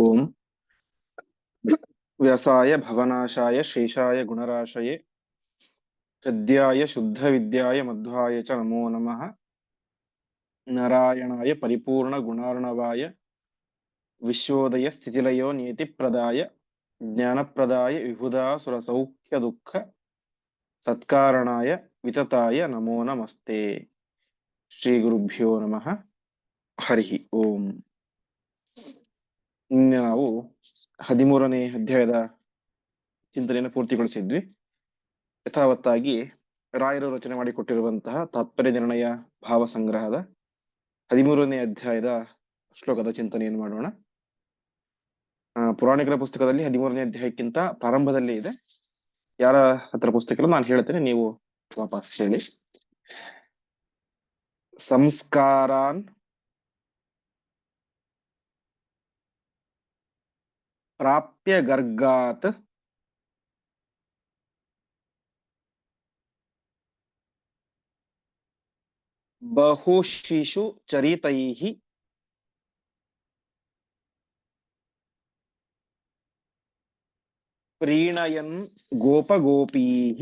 ओम व्यसाय भवनाशाय शेषाय गुणराशये शुद्ध विद्याय मध्वाय च नमो नमः। नारायणाय ज्ञान प्रदाय विभुधा सुरसौख्य दुख सत्कारणाय वितताय नमो नमस्ते। श्रीगुरुभ्यो नमः। हरि ओम। ನಾವು ಹದಿಮೂರನೇ ಅಧ್ಯಾಯದ ಚಿಂತನೆಯನ್ನು ಪೂರ್ತಿಗೊಳಿಸಿದ್ವಿ. ಯಥಾವತ್ತಾಗಿ ರಾಯರು ರಚನೆ ಮಾಡಿಕೊಟ್ಟಿರುವಂತಹ ತಾತ್ಪರ್ಯ ನಿರ್ಣಯ ಭಾವ ಸಂಗ್ರಹದ ಹದಿಮೂರನೇ ಅಧ್ಯಾಯದ ಶ್ಲೋಕದ ಚಿಂತನೆಯನ್ನು ಮಾಡೋಣ. ಪುರಾಣಿಕರ ಪುಸ್ತಕದಲ್ಲಿ ಹದಿಮೂರನೇ ಅಧ್ಯಾಯಕ್ಕಿಂತ ಪ್ರಾರಂಭದಲ್ಲಿ ಇದೆ. ಯಾರ ಹತ್ರ ಪುಸ್ತಕ ನಾನು ಹೇಳ್ತೇನೆ, ನೀವು ವಾಪಸ್ ಹೇಳಿ. ಸಂಸ್ಕಾರಾನ್ ಪ್ರಾಪ್ಯ ಗರ್ಗಾತ್ ಬಹುಶಿಶು ಚರಿತೈಃ ಪ್ರೀಣಯನ್ ಗೋಪಗೋಪೀಃ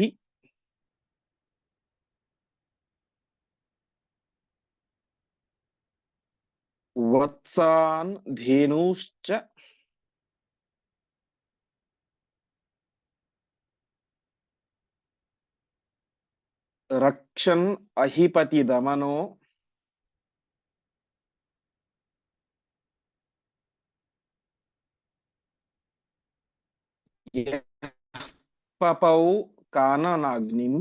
ವತ್ಸಾನ್ ಧೇನೂಶ್ಚ ರಕ್ಷನ್ ಅಹಿಪತಿ ದಮನೋ ಪಪೌ ಕಾನನಾಗ್ನಿಂ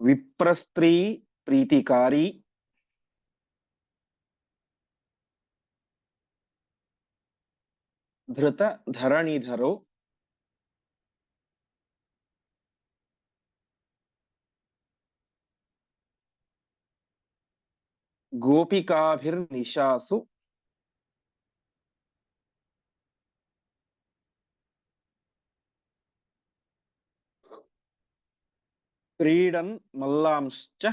ವಿಪ್ರಸ್ತ್ರೀ ಪ್ರೀತಿಕಾರಿ ಧೃತ ಧರಣಿಧರೋ ಗೋಪಿಕಾಭಿರ್ನಿಶಾಸು ಕ್ರೀಡನ್ ಮಲ್ಲಾಂಶ್ಚ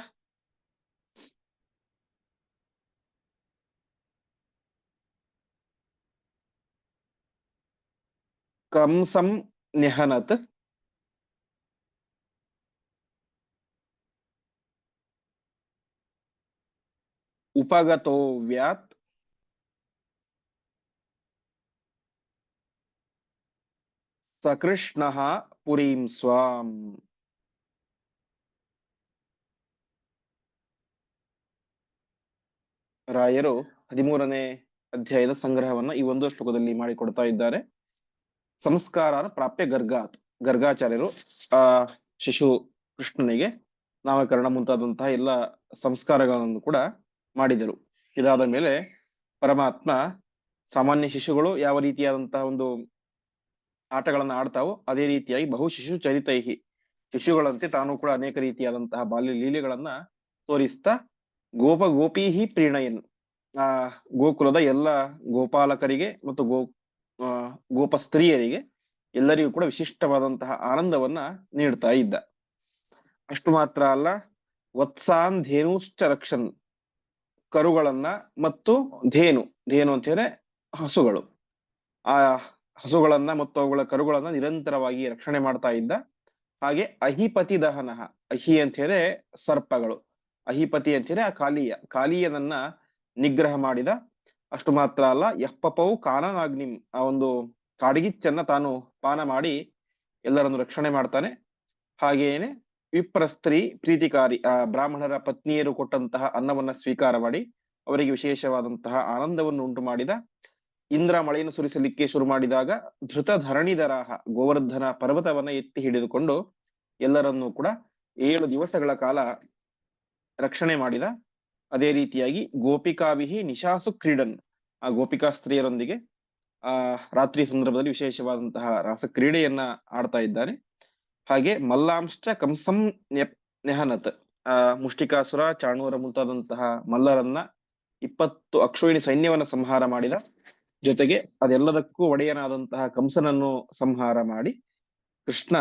ಕಂಸಂ ನಿಹನತ್. ಉಪಗತೋ ವ್ಯಾತ್. ಸಕೃಷ್ಣ ಪುರೀಂ ಸ್ವಾಂ. ರಾಯರು ಹದಿಮೂರನೇ ಅಧ್ಯಾಯದ ಸಂಗ್ರಹವನ್ನ ಈ ಒಂದು ಶ್ಲೋಕದಲ್ಲಿ ಮಾಡಿಕೊಡ್ತಾ ಇದ್ದಾರೆ. ಸಂಸ್ಕಾರ ಪ್ರಾಪ್ಯ ಗರ್ಗಾತ್. ಗರ್ಗಾಚಾರ್ಯರು, ಆ, ಶಿಶು ಕೃಷ್ಣನಿಗೆ ನಾಮಕರಣ ಮುಂತಾದಂತಹ ಎಲ್ಲ ಸಂಸ್ಕಾರಗಳನ್ನು ಕೂಡ ಮಾಡಿದರು. ಇದಾದ ಮೇಲೆ ಪರಮಾತ್ಮ ಸಾಮಾನ್ಯ ಶಿಶುಗಳು ಯಾವ ರೀತಿಯಾದಂತಹ ಒಂದು ಆಟಗಳನ್ನು ಆಡ್ತಾವೋ ಅದೇ ರೀತಿಯಾಗಿ ಬಹು ಶಿಶು ಚರಿತೈಹಿ. ಶಿಶುಗಳಂತೆ ತಾನು ಕೂಡ ಅನೇಕ ರೀತಿಯಾದಂತಹ ಬಾಲ್ಯ ಲೀಲೆಗಳನ್ನ ತೋರಿಸ್ತಾ ಗೋಪ ಗೋಪೀಹಿ ಪ್ರೀಣಯನ್. ಆ, ಗೋಕುಲದ ಎಲ್ಲ ಗೋಪಾಲಕರಿಗೆ ಮತ್ತು ಗೋ ಗೋಪ ಸ್ತ್ರೀಯರಿಗೆ ಎಲ್ಲರಿಗೂ ಕೂಡ ವಿಶಿಷ್ಟವಾದಂತಹ ಆನಂದವನ್ನ ನೀಡ್ತಾ ಇದ್ದ. ಅಷ್ಟು ಮಾತ್ರ ಅಲ್ಲ ವತ್ಸಾನ್ ಧೇನುಶ್ಚ ರಕ್ಷನ್ ಕರುಗಳನ್ನ ಮತ್ತು ಧೇನು ಧೇನು ಅಂತ ಹೇಳಿದ್ರೆ ಹಸುಗಳು. ಆ ಹಸುಗಳನ್ನ ಮತ್ತು ಅವುಗಳ ಕರುಗಳನ್ನ ನಿರಂತರವಾಗಿ ರಕ್ಷಣೆ ಮಾಡ್ತಾ ಇದ್ದ. ಹಾಗೆ ಅಹಿಪತಿ ದಹನ, ಅಹಿ ಅಂತ ಹೇಳಿದ್ರೆ ಸರ್ಪಗಳು, ಅಹಿಪತಿ ಅಂತ ಹೇಳಿ ಆ ಕಾಲಿಯ, ಕಾಲಿಯನನ್ನ ನಿಗ್ರಹ ಮಾಡಿದ. ಅಷ್ಟು ಮಾತ್ರ ಅಲ್ಲ ಯಪ್ಪಪವು ಕಾನನಾಗ್ನಿಂ ಆ ಒಂದು ಕಾಡ್ಗಿಚ್ಚನ್ನ ತಾನು ಪಾನ ಮಾಡಿ ಎಲ್ಲರನ್ನು ರಕ್ಷಣೆ ಮಾಡ್ತಾನೆ. ಹಾಗೆಯೇ ವಿಪ್ರಸ್ತ್ರೀ ಪ್ರೀತಿಕಾರಿ, ಆ, ಬ್ರಾಹ್ಮಣರ ಪತ್ನಿಯರು ಕೊಟ್ಟಂತಹ ಅನ್ನವನ್ನ ಸ್ವೀಕಾರ ಮಾಡಿ ಅವರಿಗೆ ವಿಶೇಷವಾದಂತಹ ಆನಂದವನ್ನು ಉಂಟು ಮಾಡಿದ. ಇಂದ್ರ ಮಳೆಯನ್ನು ಸುರಿಸಲಿಕ್ಕೆ ಶುರು ಮಾಡಿದಾಗ ಧೃತ ಧರಣಿಧರಾಹ ಗೋವರ್ಧನ ಪರ್ವತವನ್ನ ಎತ್ತಿ ಹಿಡಿದುಕೊಂಡು ಎಲ್ಲರನ್ನೂ ಕೂಡ ಏಳು ದಿವಸಗಳ ಕಾಲ ರಕ್ಷಣೆ ಮಾಡಿದ. ಅದೇ ರೀತಿಯಾಗಿ ಗೋಪಿಕಾವಿಹಿ ನಿಶಾಸು ಕ್ರೀಡನ್ ಆ ಗೋಪಿಕಾ ಸ್ತ್ರೀಯರೊಂದಿಗೆ ಆ, ರಾತ್ರಿ ಸಂದರ್ಭದಲ್ಲಿ ವಿಶೇಷವಾದಂತಹ ರಾಸ ಕ್ರೀಡೆಯನ್ನ ಆಡ್ತಾ ಇದ್ದಾನೆ ಹಾಗೆ ಮಲ್ಲಾಂಶ ಕಂಸಂ ನೆಹನತ್, ಆ ಮುಷ್ಟಿಕಾಸುರ ಚಾಣೂರ ಮುಂತಾದಂತಹ ಮಲ್ಲರನ್ನ ಇಪ್ಪತ್ತು ಅಕ್ಷೋಹಿಣಿ ಸೈನ್ಯವನ್ನ ಸಂಹಾರ ಮಾಡಿದ. ಜೊತೆಗೆ ಅದೆಲ್ಲದಕ್ಕೂ ಒಡೆಯನಾದಂತಹ ಕಂಸನನ್ನು ಸಂಹಾರ ಮಾಡಿ. ಕೃಷ್ಣ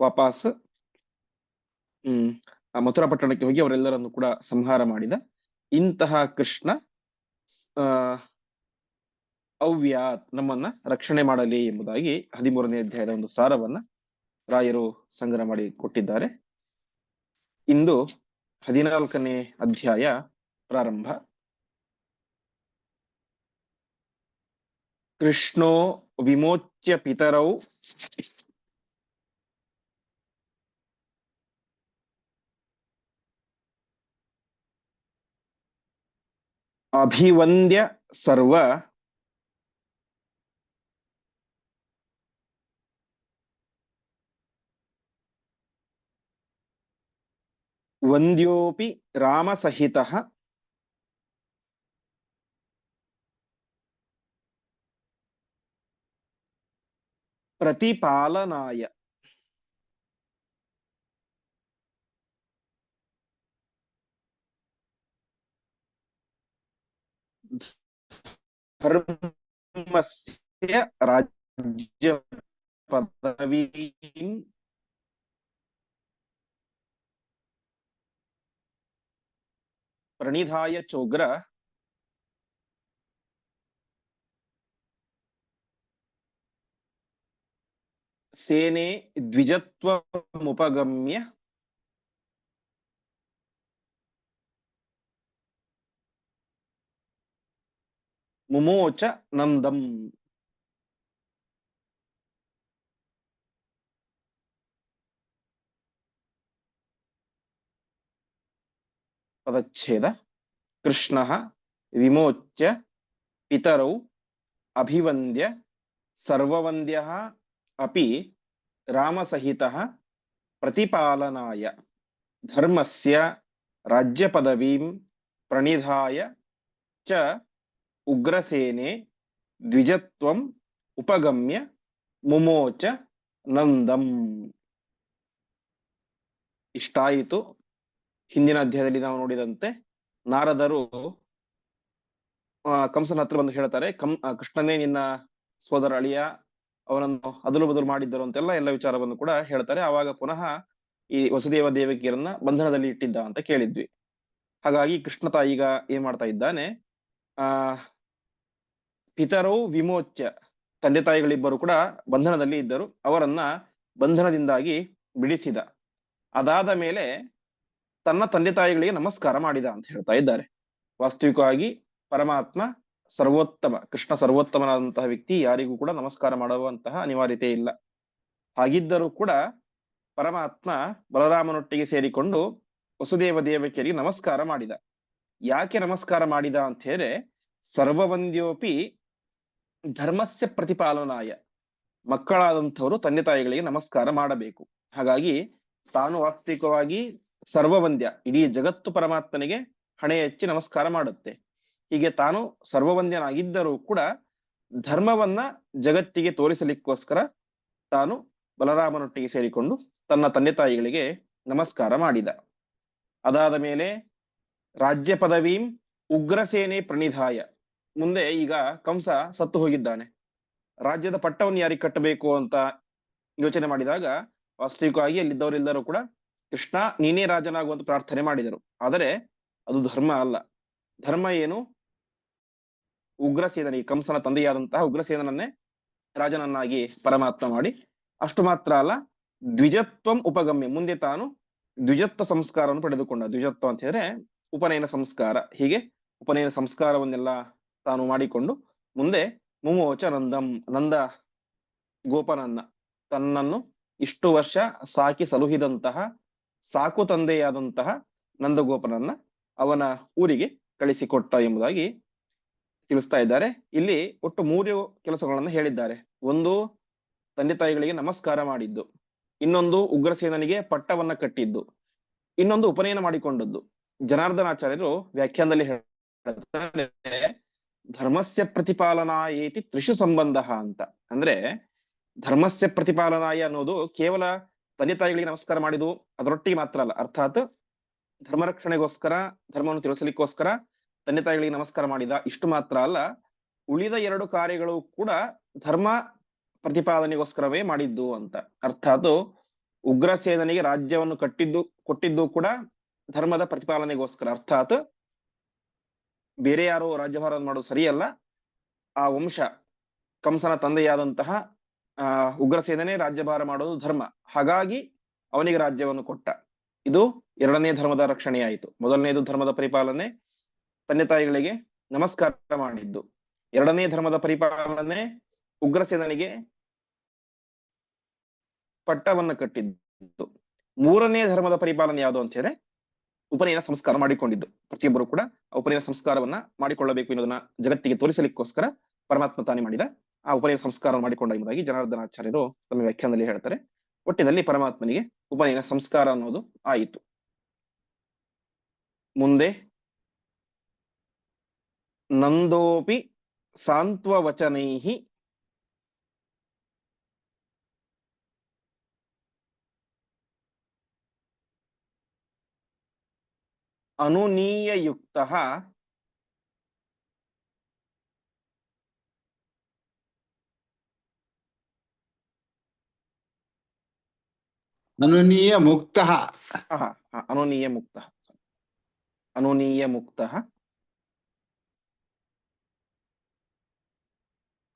ವಾಪಸ್, ಹ್ಮ್ ಮಥುರಾ ಪಟ್ಟಣಕ್ಕೆ ಹೋಗಿ ಅವರೆಲ್ಲರನ್ನು ಕೂಡ ಸಂಹಾರ ಮಾಡಿದ. ಇಂತಹ ಕೃಷ್ಣ, ಆ ಅವ್ಯಾತ್ ನಮ್ಮನ್ನ ರಕ್ಷಣೆ ಮಾಡಲಿ ಎಂಬುದಾಗಿ ಹದಿಮೂರನೇ ಅಧ್ಯಾಯದ ಒಂದು ಸಾರವನ್ನ ರಾಯರು ಸಂಗ್ರಹ ಮಾಡಿ ಕೊಟ್ಟಿದ್ದಾರೆ. ಇಂದು ಹದಿನಾಲ್ಕನೇ ಅಧ್ಯಾಯ ಪ್ರಾರಂಭ. ಕೃಷ್ಣೋ ವಿಮೋಚ್ಯ ಪಿತರೌ ಅಭಿವಂದ್ಯ ಸರ್ವ ವಂದ್ಯೋಪಿ ರಾಮಸಹಿತಃ ಪ್ರತಿಪಾಲನಾಯ ಧರ್ಮಸ್ಯ ರಾಜ್ಯ ಪದವೀಂ ಪ್ರಣಿಧಾಯ ಚೋಗ್ರ ಸೇನೆ ದ್ವಿಜತ್ವಮುಪಗಮ್ಯ ಮುಮೋಚ ಪದಚ್ಛೇದ ಕೃಷ್ಣ ವಿಮೋಚ್ಯ ಪಿತರೌ ಅಭಿವಂದ್ಯ ಸರ್ವವಂದ್ಯ ಅಪಿ ರಾಮಸಹಿತ ಪ್ರತಿಪಾಲನಾಯ ಧರ್ಮಸ್ಯ ರಾಜ್ಯಪದವೀಂ ಪ್ರಣಿಧಾಯ ಚ ಉಗ್ರಸೇನೆ ದ್ವಿಜತ್ವಂ ಉಪಗಮ್ಯ ಮುಮೋಚ ನಂದಂ ಇಷ್ಟಾಯಿತು ಹಿಂದಿನ ಅಧ್ಯಾಯದಲ್ಲಿ ನಾವು ನೋಡಿದಂತೆ ನಾರದರು ಕಂಸನ ಹತ್ರ ಬಂದು ಹೇಳ್ತಾರೆ, ಕಂ ಕೃಷ್ಣನೇ ನಿನ್ನ ಸೋದರ ಅಳಿಯ, ಅವನನ್ನು ಅದಲು ಬದಲು ಮಾಡಿದ್ದರು ಅಂತೆಲ್ಲ ಎಲ್ಲ ವಿಚಾರವನ್ನು ಕೂಡ ಹೇಳ್ತಾರೆ. ಆವಾಗ ಪುನಃ ಈ ವಸುದೇವ ದೇವಕಿಯರನ್ನ ಬಂಧನದಲ್ಲಿ ಇಟ್ಟಿದ್ದ ಅಂತ ಕೇಳಿದ್ವಿ. ಹಾಗಾಗಿ ಕೃಷ್ಣ ಈಗ ಏನ್ ಮಾಡ್ತಾ ಇದ್ದಾನೆ, ಆ, ಪಿತರೌ ವಿಮೋಚ್ಯ, ತಂದೆ ತಾಯಿಗಳಿಬ್ಬರು ಕೂಡ ಬಂಧನದಲ್ಲಿ ಇದ್ದರು. ಅವರನ್ನ ಬಂಧನದಿಂದಾಗಿ ಬಿಡಿಸಿದ. ಅದಾದ ಮೇಲೆ ತನ್ನ ತಂದೆ ತಾಯಿಗಳಿಗೆ ನಮಸ್ಕಾರ ಮಾಡಿದ ಅಂತ ಹೇಳ್ತಾ ಇದ್ದಾರೆ. ವಾಸ್ತವಿಕವಾಗಿ ಪರಮಾತ್ಮ ಸರ್ವೋತ್ತಮ, ಕೃಷ್ಣ ಸರ್ವೋತ್ತಮನಾದಂತಹ ವ್ಯಕ್ತಿ ಯಾರಿಗೂ ಕೂಡ ನಮಸ್ಕಾರ ಮಾಡುವಂತಹ ಅನಿವಾರ್ಯತೆ ಇಲ್ಲ. ಹಾಗಿದ್ದರೂ ಕೂಡ ಪರಮಾತ್ಮ ಬಲರಾಮನೊಟ್ಟಿಗೆ ಸೇರಿಕೊಂಡು ವಸುದೇವ ದೇವಕಿಯರಿಗೆ ನಮಸ್ಕಾರ ಮಾಡಿದ. ಯಾಕೆ ನಮಸ್ಕಾರ ಮಾಡಿದ ಅಂತ ಹೇಳಿ ಸರ್ವವಂದ್ಯೋಪಿ ಧರ್ಮಸ್ಯ ಪ್ರತಿಪಾಲನಾಯ. ಮಕ್ಕಳಾದಂಥವರು ತಂದೆ ತಾಯಿಗಳಿಗೆ ನಮಸ್ಕಾರ ಮಾಡಬೇಕು. ಹಾಗಾಗಿ ತಾನು ವಾಸ್ತವಿಕವಾಗಿ ಸರ್ವವಂದ್ಯ. ಇಡೀ ಜಗತ್ತು ಪರಮಾತ್ಮನಿಗೆ ಹಣೆ ಹೆಚ್ಚಿ ನಮಸ್ಕಾರ ಮಾಡುತ್ತೆ. ಹೀಗೆ ತಾನು ಸರ್ವವಂದ್ಯನಾಗಿದ್ದರೂ ಕೂಡ ಧರ್ಮವನ್ನ ಜಗತ್ತಿಗೆ ತೋರಿಸಲಿಕ್ಕೋಸ್ಕರ ತಾನು ಬಲರಾಮನೊಟ್ಟಿಗೆ ಸೇರಿಕೊಂಡು ತನ್ನ ತಂದೆ ತಾಯಿಗಳಿಗೆ ನಮಸ್ಕಾರ ಮಾಡಿದ. ಅದಾದ ಮೇಲೆ ರಾಜ್ಯ ಪದವೀಂ ಉಗ್ರಸೇನೆ ಪ್ರಣಿಧಾಯ. ಮುಂದೆ ಈಗ ಕಂಸ ಸತ್ತು ಹೋಗಿದ್ದಾನೆ. ರಾಜ್ಯದ ಪಟ್ಟವನ್ನು ಯಾರಿಗೆ ಕಟ್ಟಬೇಕು ಅಂತ ಯೋಚನೆ ಮಾಡಿದಾಗ ವಾಸ್ತವಿಕವಾಗಿ ಅಲ್ಲಿದ್ದವರೆಲ್ಲರೂ ಕೂಡ ಕೃಷ್ಣ ನೀನೇ ರಾಜನಾಗುವಂತ ಪ್ರಾರ್ಥನೆ ಮಾಡಿದರು ಆದರೆ ಅದು ಧರ್ಮ ಅಲ್ಲ. ಧರ್ಮ ಏನು? ಉಗ್ರಸೇನನಿ ಕಂಸನ ತಂದೆಯಾದಂತಹ ಉಗ್ರಸೇನನ್ನೇ ರಾಜನನ್ನಾಗಿ ಪರಮಾತ್ಮ ಮಾಡಿ. ಅಷ್ಟು ಮಾತ್ರ ಅಲ್ಲ, ದ್ವಿಜತ್ವಂ ಉಪಗಮ್ಯ, ಮುಂದೆ ತಾನು ದ್ವಿಜತ್ವ ಸಂಸ್ಕಾರವನ್ನು ಪಡೆದುಕೊಂಡ. ದ್ವಿಜತ್ವ ಅಂತ ಹೇಳಿದ್ರೆ ಉಪನಯನ ಸಂಸ್ಕಾರ. ಹೀಗೆ ಉಪನಯನ ಸಂಸ್ಕಾರವನ್ನೆಲ್ಲ ತಾನು ಮಾಡಿಕೊಂಡು ಮುಂದೆ ಮುಮೋಚ ನಂದಂ, ನಂದ ಗೋಪನನ್ನ ತನ್ನನ್ನು ಇಷ್ಟು ವರ್ಷ ಸಾಕಿ ಸಲುಹಿದಂತಹ ಸಾಕು ತಂದೆಯಾದಂತಹ ನಂದಗೋಪನನ್ನ ಅವನ ಊರಿಗೆ ಕಳಿಸಿಕೊಟ್ಟ ಎಂಬುದಾಗಿ ತಿಳಿಸ್ತಾ ಇದ್ದಾರೆ. ಇಲ್ಲಿ ಒಟ್ಟು ಮೂರು ಕೆಲಸಗಳನ್ನು ಹೇಳಿದ್ದಾರೆ. ಒಂದು, ತಂದೆ ತಾಯಿಗಳಿಗೆ ನಮಸ್ಕಾರ ಮಾಡಿದ್ದು. ಇನ್ನೊಂದು, ಉಗ್ರಸೇನನಿಗೆ ಪಟ್ಟವನ್ನ ಕಟ್ಟಿದ್ದು. ಇನ್ನೊಂದು, ಉಪನಯನ ಮಾಡಿಕೊಂಡದ್ದು. ಜನಾರ್ದನಾಚಾರ್ಯರು ವ್ಯಾಖ್ಯಾನದಲ್ಲಿ ಹೇಳ್ತಾರೆ ಧರ್ಮಸ್ಯ ಪ್ರತಿಪಾಲನಾಯೇತಿ ತ್ರಿಶು ಸಂಬಂಧ ಅಂತ. ಅಂದ್ರೆ, ಧರ್ಮಸ್ಯ ಪ್ರತಿಪಾಲನಾಯ ಅನ್ನೋದು ಕೇವಲ ತಂದೆ ತಾಯಿಗಳಿಗೆ ನಮಸ್ಕಾರ ಮಾಡಿದು ಅದರೊಟ್ಟಿಗೆ ಮಾತ್ರ ಅಲ್ಲ, ಅರ್ಥಾತ್ ಧರ್ಮ ರಕ್ಷಣೆಗೋಸ್ಕರ ಧರ್ಮವನ್ನು ತಿಳಿಸಲಿಕ್ಕೋಸ್ಕರ ತಂದೆ ತಾಯಿಗಳಿಗೆ ನಮಸ್ಕಾರ ಮಾಡಿದ ಇಷ್ಟು ಮಾತ್ರ ಅಲ್ಲ, ಉಳಿದ ಎರಡು ಕಾರ್ಯಗಳು ಕೂಡ ಧರ್ಮ ಪ್ರತಿಪಾದನೆಗೋಸ್ಕರವೇ ಮಾಡಿದ್ದು ಅಂತ. ಅರ್ಥಾತ್ ಉಗ್ರಸೇನನಿಗೆ ರಾಜ್ಯವನ್ನು ಕಟ್ಟಿದ್ದು, ಕೊಟ್ಟಿದ್ದು ಕೂಡ ಧರ್ಮದ ಪ್ರತಿಪಾಲನೆಗೋಸ್ಕರ ಅರ್ಥಾತ್ ಬೇರೆ ಯಾರೋ ರಾಜ್ಯಭಾರ ಮಾಡೋದು ಸರಿಯಲ್ಲ, ಆ ವಂಶ ಕಂಸನ ತಂದೆಯಾದಂತಹ ಉಗ್ರಸೇನನೇ ರಾಜ್ಯಭಾರ ಮಾಡೋದು ಧರ್ಮ. ಹಾಗಾಗಿ ಅವನಿಗೆ ರಾಜ್ಯವನ್ನು ಕೊಟ್ಟ. ಇದು ಎರಡನೇ ಧರ್ಮದ ರಕ್ಷಣೆಯಾಯಿತು. ಮೊದಲನೇದು ಧರ್ಮದ ಪರಿಪಾಲನೆ ತಂದೆ ತಾಯಿಗಳಿಗೆ ನಮಸ್ಕಾರ ಮಾಡಿದ್ದು. ಎರಡನೇ ಧರ್ಮದ ಪರಿಪಾಲನೆ ಉಗ್ರಸೇನನಿಗೆ ಪಟ್ಟವನ್ನ ಕಟ್ಟಿದ್ದು. ಮೂರನೇ ಧರ್ಮದ ಪರಿಪಾಲನೆ ಯಾವುದು ಅಂತ ಹೇಳಿದ್ರೆ ಉಪನಯನ ಸಂಸ್ಕಾರ ಮಾಡಿಕೊಂಡಿದ್ದು. ಪ್ರತಿಯೊಬ್ಬರು ಕೂಡ ಉಪನಯನ ಸಂಸ್ಕಾರವನ್ನ ಮಾಡಿಕೊಳ್ಳಬೇಕು ಎನ್ನುವುದನ್ನ ಜಗತ್ತಿಗೆ ತೋರಿಸಲಿಕ್ಕೋಸ್ಕರ ಪರಮಾತ್ಮ ತಾನೇ ಮಾಡಿದ ಆ ಉಪನಯನ ಸಂಸ್ಕಾರ ಮಾಡಿಕೊಂಡ ಎಂಬುದಾಗಿ ಜನಾರ್ದನಾಚಾರ್ಯರು ತಮ್ಮ ವ್ಯಾಖ್ಯಾನದಲ್ಲಿ ಹೇಳ್ತಾರೆ. ಒಟ್ಟಿನಲ್ಲಿ ಪರಮಾತ್ಮನಿಗೆ ಉಪನಯನ ಸಂಸ್ಕಾರ ಅನ್ನೋದು ಆಯಿತು. ಮುಂದೆ, ನಂದೋಪಿ ಸಾಂತ್ವವಚನೈಹಿ ಅನುನೀಯಯುಕ್ತಃ ಅನುನೀಯ ಮುಕ್ತ ಆಹಾ, ಆ, ಅನುನೀಯ ಮುಕ್ತ ಅನುನೀಯ ಮುಕ್ತ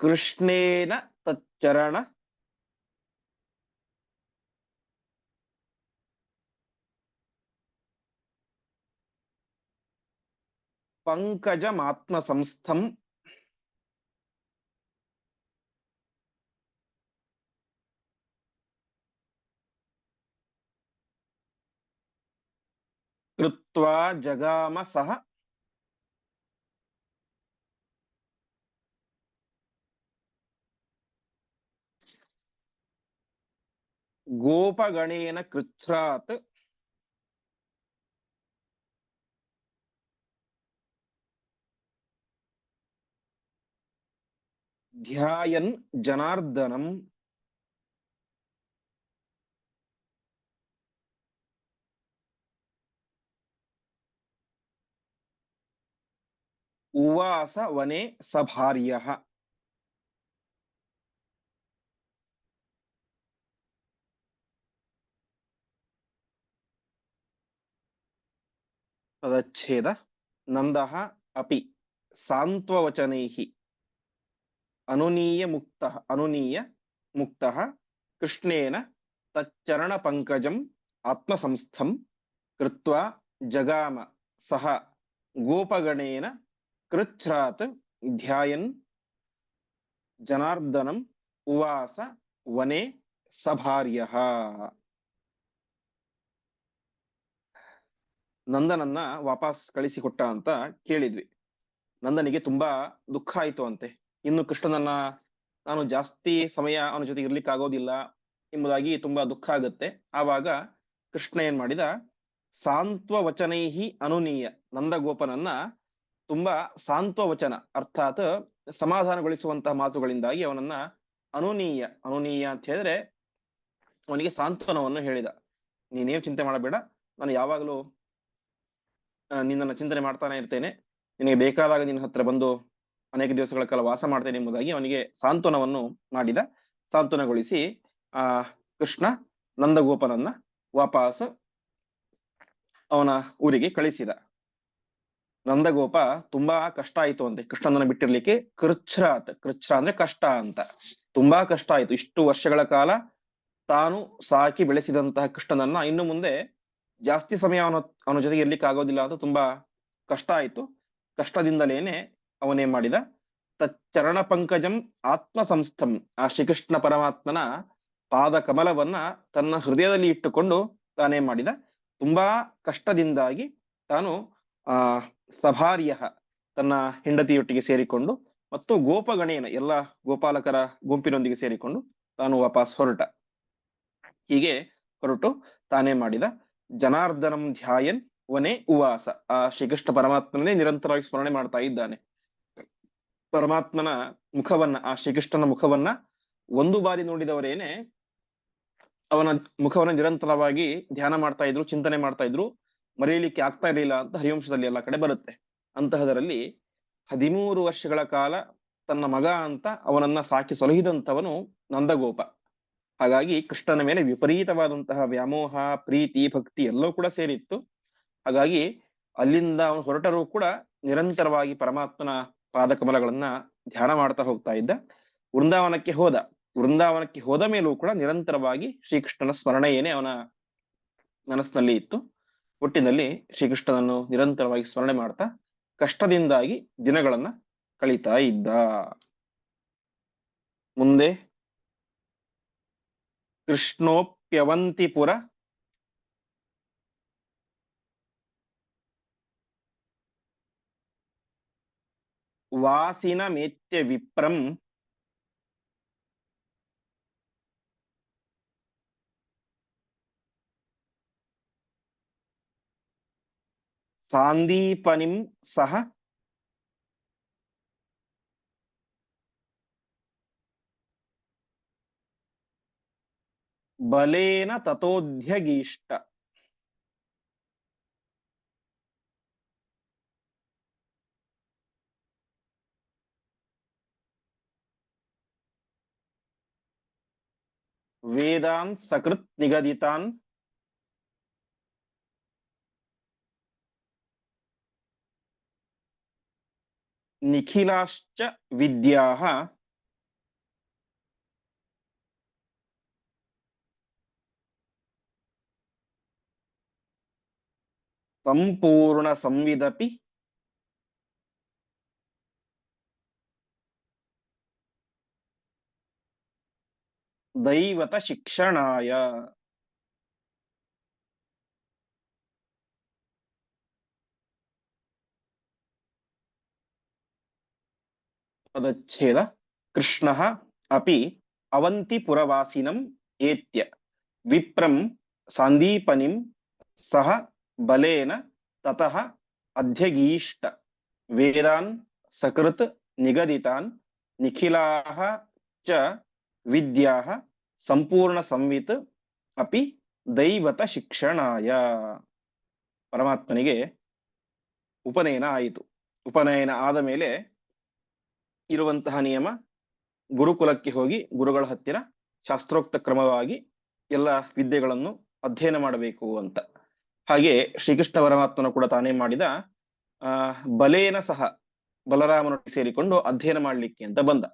ಕೃಷ್ಣೇನ कृत्वा जगाम सः। गोपगणेन कृच्छ्रात् ध्यायन् जनार्दनम्। ಉವಾಸ ವನೆ ಸಭಾರ್ಯ. ಪದಚ್ಛೇದ ನಂದ ಅಪಿ ಸಾಂತ್ವವಚನೈ ಅನುನೀಯ ಮುಕ್ತ ಅನುನೀಯ ಮುಕ್ತ, ಕೃಷ್ಣೇನ ತಚ್ಚರಣ ಪಂಕಜಂ ಆತ್ಮಸಂಸ್ಥಂ ಕೃತ್ವಾ ಜಗಾಮ ಸಹ ಗೋಪಗಣೇನ ಕೃಚ್ಛ್ರಾತ್ ಧ್ಯಾಯನ್ ಜನಾರ್ದನಂ ಉವಾಸ ವನೆ ಸಭಾರ್ಯ. ನಂದನನ್ನ ವಾಪಸ್ ಕಳಿಸಿಕೊಟ್ಟ ಅಂತ ಕೇಳಿದ್ವಿ. ನಂದನಿಗೆ ತುಂಬಾ ದುಃಖ ಆಯ್ತು ಅಂತೆ. ಇನ್ನು ಕೃಷ್ಣನನ್ನ ನಾನು ಜಾಸ್ತಿ ಸಮಯ ಅವನ ಜೊತೆ ಇರ್ಲಿಕ್ಕೆ ಆಗೋದಿಲ್ಲ ಎಂಬುದಾಗಿ ತುಂಬಾ ದುಃಖ ಆಗುತ್ತೆ. ಆವಾಗ ಕೃಷ್ಣ ಏನ್ ಮಾಡಿದ? ಸಾಂತ್ವ ವಚನೈಹಿ ಅನುನೀಯ ನಂದಗೋಪನನ್ನ ತುಂಬಾ ಸಾಂತ್ವವಚನ, ಅರ್ಥಾತ್ ಸಮಾಧಾನಗೊಳಿಸುವಂತಹ ಮಾತುಗಳಿಂದಾಗಿ ಅವನನ್ನ ಅನುನೀಯ ಅನುನೀಯ ಅಂತ ಹೇಳಿದ್ರೆ ಅವನಿಗೆ ಸಾಂತ್ವನವನ್ನು ಹೇಳಿದ. ನೀನೇನು ಚಿಂತೆ ಮಾಡಬೇಡ, ನಾನು ಯಾವಾಗಲೂ ನಿನ್ನನ್ನು ಚಿಂತನೆ ಮಾಡ್ತಾನೆ ಇರ್ತೇನೆ. ನಿನಗೆ ಬೇಕಾದಾಗ ನಿನ್ನ ಹತ್ರ ಬಂದು ಅನೇಕ ದಿವಸಗಳ ಕಾಲ ವಾಸ ಮಾಡ್ತೇನೆ ಎಂಬುದಾಗಿ ಅವನಿಗೆ ಸಾಂತ್ವನವನ್ನು ಮಾಡಿದ. ಸಾಂತ್ವನಗೊಳಿಸಿ, ಆ, ಕೃಷ್ಣ ನಂದಗೋಪನನ್ನ ವಾಪಸ್ ಅವನ ಊರಿಗೆ ಕಳಿಸಿದ. ನಂದಗೋಪ ತುಂಬಾ ಕಷ್ಟ ಆಯ್ತು ಅಂತೆ. ಕೃಷ್ಣನನ್ನ ಬಿಟ್ಟಿರ್ಲಿಕ್ಕೆ ಕೃಚ್ಛ್ರಾತ್ ಕೃಚ್ಛ್ರ ಅಂದ್ರೆ ಕಷ್ಟ ಅಂತ. ತುಂಬಾ ಕಷ್ಟ ಆಯ್ತು. ಇಷ್ಟು ವರ್ಷಗಳ ಕಾಲ ತಾನು ಸಾಕಿ ಬೆಳೆಸಿದಂತಹ ಕೃಷ್ಣನನ್ನ ಇನ್ನು ಮುಂದೆ ಜಾಸ್ತಿ ಸಮಯ ಅವನ ಅವನ ಜೊತೆಗೆ ಇರ್ಲಿಕ್ಕೆ ಆಗೋದಿಲ್ಲ ಅಂತ ತುಂಬಾ ಕಷ್ಟ ಆಯ್ತು. ಕಷ್ಟದಿಂದಲೇನೆ ಅವನೇ ಮಾಡಿದ? ತಚ್ಚರಣ ಪಂಕಜಂ ಆತ್ಮ ಸಂಸ್ಥಂ. ಆ ಶ್ರೀಕೃಷ್ಣ ಪರಮಾತ್ಮನ ಪಾದ ಕಮಲವನ್ನ ತನ್ನ ಹೃದಯದಲ್ಲಿ ಇಟ್ಟುಕೊಂಡು ತಾನೇ ಮಾಡಿದ? ತುಂಬಾ ಕಷ್ಟದಿಂದಾಗಿ ತಾನು, ಆ ಸಭಾರ್ಯ ತನ್ನ ಹೆಂಡತಿಯೊಟ್ಟಿಗೆ ಸೇರಿಕೊಂಡು ಮತ್ತು ಗೋಪಗಣೇನ, ಎಲ್ಲ ಗೋಪಾಲಕರ ಗುಂಪಿನೊಂದಿಗೆ ಸೇರಿಕೊಂಡು ತಾನು ವಾಪಸ್ ಹೊರಟ. ಹೀಗೆ ಹೊರಟು ತಾನೇ ಮಾಡಿದ ಜನಾರ್ದನಂ ಧ್ಯಾಯನ್ ವನೆ ಉವಾಸ. ಆ ಶ್ರೀಕೃಷ್ಣ ಪರಮಾತ್ಮನೇ ನಿರಂತರವಾಗಿ ಸ್ಮರಣೆ ಮಾಡ್ತಾ ಇದ್ದಾನೆ. ಪರಮಾತ್ಮನ ಮುಖವನ್ನ, ಆ ಶ್ರೀಕೃಷ್ಣನ ಮುಖವನ್ನ ಒಂದು ಬಾರಿ ನೋಡಿದವರೇನೆ ಅವನ ಮುಖವನ್ನ ನಿರಂತರವಾಗಿ ಧ್ಯಾನ ಮಾಡ್ತಾ ಇದ್ರು, ಚಿಂತನೆ ಮಾಡ್ತಾ ಇದ್ರು. ಮರೆಯಲಿಕ್ಕೆ ಆಗ್ತಾ ಇರಲಿಲ್ಲ ಅಂತ ಹರಿವಂಶದಲ್ಲಿ ಎಲ್ಲ ಕಡೆ ಬರುತ್ತೆ. ಅಂತಹದರಲ್ಲಿ ಹದಿಮೂರು ವರ್ಷಗಳ ಕಾಲ ತನ್ನ ಮಗ ಅಂತ ಅವನನ್ನ ಸಾಕಿ ಸೊಲಹಿದಂಥವನು ನಂದಗೋಪ. ಹಾಗಾಗಿ ಕೃಷ್ಣನ ಮೇಲೆ ವಿಪರೀತವಾದಂತಹ ವ್ಯಾಮೋಹ, ಪ್ರೀತಿ, ಭಕ್ತಿ ಎಲ್ಲವೂ ಕೂಡ ಸೇರಿತ್ತು. ಹಾಗಾಗಿ ಅಲ್ಲಿಂದ ಅವನು ಹೊರಟರೂ ಕೂಡ ನಿರಂತರವಾಗಿ ಪರಮಾತ್ಮನ ಪಾದಕಮಲಗಳನ್ನ ಧ್ಯಾನ ಮಾಡ್ತಾ ಹೋಗ್ತಾ ಇದ್ದ. ವೃಂದಾವನಕ್ಕೆ ಹೋದ. ವೃಂದಾವನಕ್ಕೆ ಹೋದ ಮೇಲೂ ಕೂಡ ನಿರಂತರವಾಗಿ ಶ್ರೀಕೃಷ್ಣನ ಸ್ಮರಣೆಯೇನೆ ಅವನ ಮನಸ್ಸಿನಲ್ಲಿ ಇತ್ತು. ಒಟ್ಟಿನಲ್ಲಿ ಶ್ರೀಕೃಷ್ಣನನ್ನು ನಿರಂತರವಾಗಿ ಸ್ಮರಣೆ ಮಾಡ್ತಾ ಕಷ್ಟದಿಂದಾಗಿ ದಿನಗಳನ್ನ ಕಳೀತಾ ಇದ್ದ. ಮುಂದೆ ಕೃಷ್ಣೋಪ್ಯವಂತಿಪುರ ವಾಸಿನ ಮೇತ್ಯ ವಿಪ್ರಂ ಸಾಂದೀಪನಿಂ ಸಹ ಬಲೇನ ತಥೋಧ್ಯಗೀಷ್ಟ ವೇದಾನ್ ಸಕೃತ್ ನಿಗದಿತಾನ್ निखिलाश्च विद्याः। सम्पूर्णसंविदपि। दैवतशिक्षणाय। ಪದಚ್ಛೇದ ಕೃಷ್ಣ ಅಪಿ ಅವಂತಿಪುರವಾಸಿನಂ ಏತ್ಯ ವಿಪ್ರಂ ಸಾಂದೀಪನಿಂ ಸಹ ಬಲೇನ ತತಃ ಅಧ್ಯಗೀಷ್ಟ ವೇದಾನ್ ಸಕೃತ್ ನಿಗದಿತಾನ್ ನಿಖಿಲಾಹ ಚ ವಿದ್ಯಾಹ ಸಂಪೂರ್ಣ ಸಂವಿತ್ ಅಪಿ ದೈವತ ಶಿಕ್ಷಣಾಯ ಪರಮಾತ್ಮನಿಗೆ ಉಪನಯನ ಆಯಿತು ಉಪನಯನ ಆದ ಮೇಲೆ ಇರುವಂತಹ ನಿಯಮ ಗುರುಕುಲಕ್ಕೆ ಹೋಗಿ ಗುರುಗಳ ಹತ್ತಿರ ಶಾಸ್ತ್ರೋಕ್ತ ಕ್ರಮವಾಗಿ ಎಲ್ಲ ವಿದ್ಯೆಗಳನ್ನು ಅಧ್ಯಯನ ಮಾಡಬೇಕು ಅಂತ. ಹಾಗೆ ಶ್ರೀಕೃಷ್ಣ ಪರಮಾತ್ಮನ ಕೂಡ ತಾನೇ ಮಾಡಿದ, ಆ, ಬಲೇನ ಸಹ ಬಲರಾಮನೊಟ್ಟಿಗೆ ಸೇರಿಕೊಂಡು ಅಧ್ಯಯನ ಮಾಡಲಿಕ್ಕೆ ಅಂತ ಬಂದ.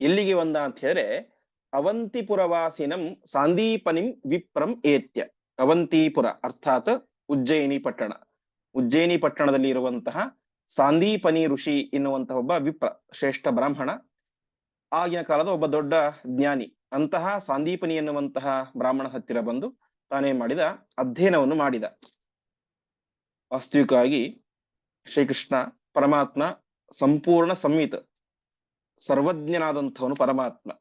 ಎಲ್ಲಿಗೆ ಬಂದ ಅಂತ ಹೇಳಿದ್ರೆ, ಅವಂತಿಪುರವಾಸಿನಂ ಸಾಂದೀಪನಿಂ ವಿಪ್ರಂ ಏತ್ಯ. ಅವಂತಿಪುರ ಅರ್ಥಾತ್ ಉಜ್ಜಯಿನಿ ಪಟ್ಟಣ. ಉಜ್ಜಯಿನಿ ಪಟ್ಟಣದಲ್ಲಿ ಇರುವಂತಹ ಸಾಂದೀಪನಿ ಋಷಿ ಎನ್ನುವಂತಹ ಒಬ್ಬ ವಿಪ್ರ ಶ್ರೇಷ್ಠ ಬ್ರಾಹ್ಮಣ. ಆಗಿನ ಕಾಲದ ಒಬ್ಬ ದೊಡ್ಡ ಜ್ಞಾನಿ. ಅಂತಹ ಸಾಂದೀಪನಿ ಎನ್ನುವಂತಹ ಬ್ರಾಹ್ಮಣ ಹತ್ತಿರ ಬಂದು ತಾನೇ ಮಾಡಿದ ಅಧ್ಯಯನವನ್ನು ಮಾಡಿದ. ವಾಸ್ತವಿಕವಾಗಿ ಶ್ರೀಕೃಷ್ಣ ಪರಮಾತ್ಮ ಸಂಪೂರ್ಣ ಸಂಹಿತ ಸರ್ವಜ್ಞನಾದಂಥವನು ಪರಮಾತ್ಮ.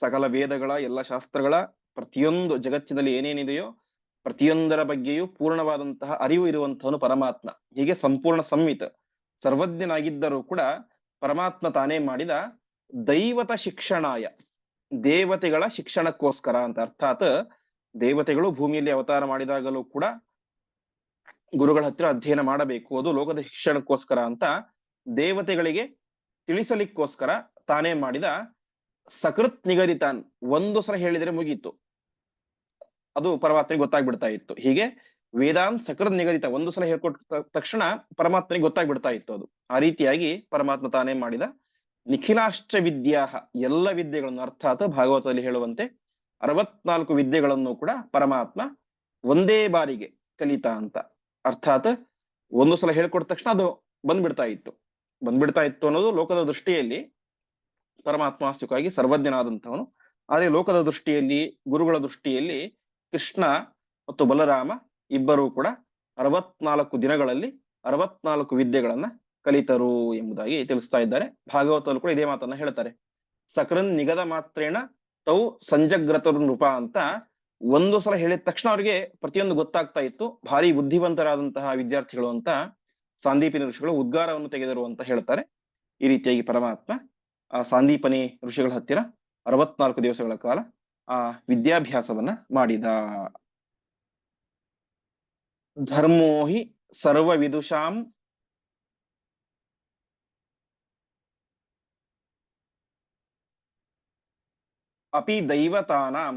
ಸಕಲ ವೇದಗಳ, ಎಲ್ಲ ಶಾಸ್ತ್ರಗಳ ಪ್ರತಿಯೊಂದು ಜಗತ್ತಿನಲ್ಲಿ ಏನೇನಿದೆಯೋ ಪ್ರತಿಯೊಂದರ ಬಗ್ಗೆಯೂ ಪೂರ್ಣವಾದಂತಹ ಅರಿವು ಇರುವಂತಹನು ಪರಮಾತ್ಮ. ಹೀಗೆ ಸಂಪೂರ್ಣ ಸಂಹಿತ. ಸರ್ವಜ್ಞನಾಗಿದ್ದರೂ ಕೂಡ ಪರಮಾತ್ಮ ತಾನೇ ಮಾಡಿದ ದೈವತ ಶಿಕ್ಷಣಾಯ. ದೇವತೆಗಳ ಶಿಕ್ಷಣಕ್ಕೋಸ್ಕರ ಅಂತ ಅರ್ಥಾತ್ ದೇವತೆಗಳು ಭೂಮಿಯಲ್ಲಿ ಅವತಾರ ಮಾಡಿದಾಗಲೂ ಕೂಡ ಗುರುಗಳ ಹತ್ರ ಅಧ್ಯಯನ ಮಾಡಬೇಕು. ಅದು ಲೋಕದ ಶಿಕ್ಷಣಕ್ಕೋಸ್ಕರ ಅಂತ ದೇವತೆಗಳಿಗೆ ತಿಳಿಸಲಿಕ್ಕೋಸ್ಕರ ತಾನೇ ಮಾಡಿದ ಸಕೃತ್ ನಿಗದಿತಾನ್. ಒಂದು ಸಲ ಹೇಳಿದರೆ ಮುಗೀತು. ಅದು ಪರಮಾತ್ಮನಿಗೆ ಗೊತ್ತಾಗ್ಬಿಡ್ತಾ ಇತ್ತು. ಹೀಗೆ ವೇದಾಂತ ಸಕೃತ್ ನಿಗದಿತ ಒಂದು ಸಲ ಹೇಳ್ಕೊಟ್ಟ ತಕ್ಷಣ ಪರಮಾತ್ಮನಿಗೆ ಗೊತ್ತಾಗ್ಬಿಡ್ತಾ ಇತ್ತು ಅದು. ಆ ರೀತಿಯಾಗಿ ಪರಮಾತ್ಮ ತಾನೇ ಮಾಡಿದ ನಿಖಿಲಾಶ್ಚ ವಿದ್ಯಾ ಎಲ್ಲ ವಿದ್ಯೆಗಳನ್ನು ಅರ್ಥಾತ್ ಭಾಗವತದಲ್ಲಿ ಹೇಳುವಂತೆ ಅರವತ್ನಾಲ್ಕು ವಿದ್ಯೆಗಳನ್ನು ಕೂಡ ಪರಮಾತ್ಮ ಒಂದೇ ಬಾರಿಗೆ ಕಲಿತ ಅಂತ. ಅರ್ಥಾತ್ ಒಂದು ಸಲ ಹೇಳ್ಕೊಟ್ಟ ತಕ್ಷಣ ಅದು ಬಂದ್ಬಿಡ್ತಾ ಇತ್ತು. ಬಂದ್ಬಿಡ್ತಾ ಇತ್ತು ಅನ್ನೋದು ಲೋಕದ ದೃಷ್ಟಿಯಲ್ಲಿ ಪರಮಾತ್ಮ ಸುಖವಾಗಿ ಸರ್ವಜ್ಞನಾದಂಥವನು. ಆದರೆ ಲೋಕದ ದೃಷ್ಟಿಯಲ್ಲಿ, ಗುರುಗಳ ದೃಷ್ಟಿಯಲ್ಲಿ ಕೃಷ್ಣ ಮತ್ತು ಬಲರಾಮ ಇಬ್ಬರೂ ಕೂಡ ಅರವತ್ನಾಲ್ಕು ದಿನಗಳಲ್ಲಿ ಅರವತ್ನಾಲ್ಕು ವಿದ್ಯೆಗಳನ್ನ ಕಲಿತರು ಎಂಬುದಾಗಿ ತಿಳಿಸ್ತಾ ಇದ್ದಾರೆ. ಭಾಗವತರು ಕೂಡ ಇದೇ ಮಾತನ್ನ ಹೇಳ್ತಾರೆ. ಸಕರನ್ ನಿಗದ ಮಾತ್ರೇಣ ತೌ ಸಂಜಗ್ರತರು ನೃಪ ಅಂತ ಒಂದು ಸಲ ಹೇಳಿದ ತಕ್ಷಣ ಅವರಿಗೆ ಪ್ರತಿಯೊಂದು ಗೊತ್ತಾಗ್ತಾ ಇತ್ತು. ಭಾರಿ ಬುದ್ಧಿವಂತರಾದಂತಹ ವಿದ್ಯಾರ್ಥಿಗಳು ಅಂತ ಸಾಂದೀಪಿನ ಋಷಿಗಳು ಉದ್ಗಾರವನ್ನು ತೆಗೆದರು ಅಂತ ಹೇಳ್ತಾರೆ. ಈ ರೀತಿಯಾಗಿ ಪರಮಾತ್ಮ ಆ ಸಾಂದೀಪನಿ ಋಷಿಗಳ ಹತ್ತಿರ ಅರವತ್ನಾಲ್ಕು ದಿವಸಗಳ ಕಾಲ ವಿದ್ಯಾಭ್ಯಾಸವನ್ನ ಮಾಡಿದ. ಧರ್ಮೋಹಿ ಸರ್ವ ವಿದುಷಾಂ ಅಪಿ ದೈವತಾನಾಂ.